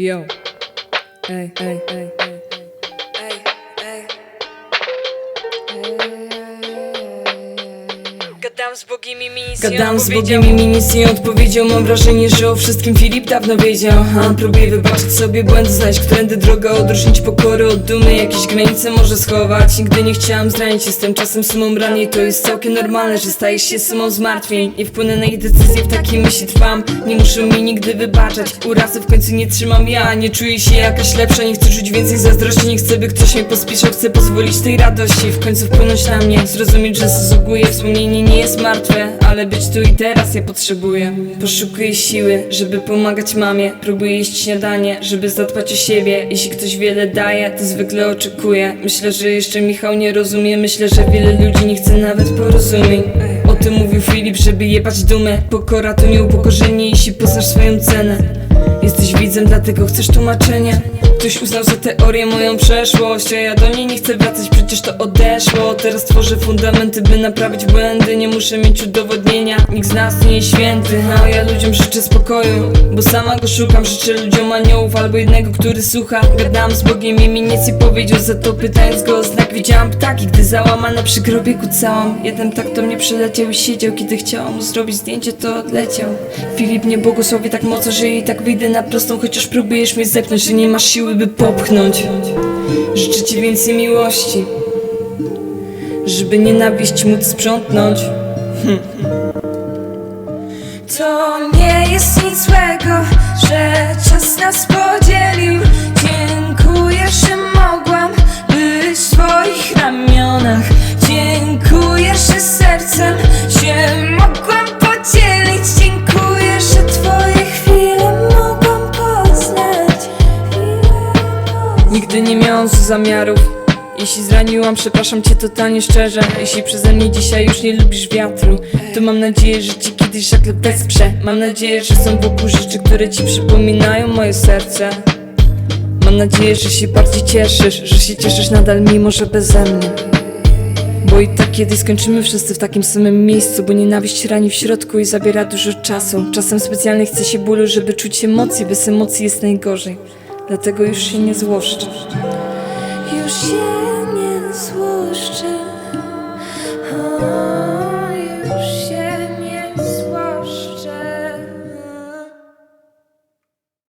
Yo. Hey, hey, hey, hey. Gadam z bogimi minisją Gadam z Bogiem i mi nic nie odpowiedział Mam wrażenie, że o wszystkim Filip dawno wiedział. Ha, Próbuję wybaczyć sobie błędy, znaleźć którędy droga Odróżnić pokory od dumy, jakieś granice może schować. Nigdy nie chciałam zranić, jestem czasem sumą ranie To jest całkiem normalne, że stajesz się sumą zmartwień. Nie wpłynę na ich decyzje, w takiej myśli trwam. Nie muszę mi nigdy wybaczać. Urazy w końcu nie trzymam ja. Nie czuję się jakaś lepsza, nie chcę czuć więcej zazdrości. Nie chcę, by ktoś mnie pospieszał, chcę pozwolić tej radości W końcu wpłynąć na mnie, zrozumieć, że zasługuję Wspomnienie nie jest martwe, ale być tu i teraz ja potrzebuję. Poszukuję siły, żeby pomagać mamie. Próbuję jeść śniadanie, żeby zadbać o siebie. Jeśli ktoś wiele daje, to zwykle oczekuje Myślę, że jeszcze Michał nie rozumie. Myślę, że wiele ludzi nie chce nawet porozumień. O tym mówił Filip, żeby jebać dumę. Pokora to nie upokorzenie, jeśli poznasz swoją cenę. Jesteś widzem, dlatego chcesz tłumaczenia Ktoś uznał za teorię moją przeszłość A ja do niej nie chcę wracać, przecież to odeszło. Teraz tworzę fundamenty, by naprawić błędy. Nie muszę mieć udowodnienia, nikt z nas nie jest święty. A ja ludziom życzę spokoju, bo sama go szukam. Życzę ludziom aniołów albo jednego, który słucha. Gadałam z Bogiem i mi nic nie powiedział Za to pytając go o znak. Widziałam ptaki Gdy załamana przy grobie kucałam. Jeden tak do mnie przyleciał i siedział. Kiedy chciałam mu zrobić zdjęcie, to odleciał. Filip nie błogosławi tak mocno, że i tak wyjdę na prostą Chociaż próbujesz mnie zepchnąć, że nie masz siły, by popchnąć Życzę ci więcej miłości Żeby nienawiść móc sprzątnąć. To nie jest nie miałam zamiarów. Jeśli zraniłam, przepraszam cię totalnie szczerze. Jeśli przeze mnie dzisiaj już nie lubisz wiatru To mam nadzieję, że ci kiedyś żagle wesprze. Mam nadzieję, że są wokół rzeczy, które ci przypominają moje serce. Mam nadzieję, że się bardziej cieszysz Że się cieszysz nadal, mimo że beze mnie. Bo i tak kiedyś skończymy wszyscy w takim samym miejscu Bo nienawiść rani w środku i zabiera dużo czasu. Czasem specjalnie chce się bólu, żeby czuć emocje Bez emocji jest najgorzej Dlatego już się nie złoszczę Już się nie złoszczę.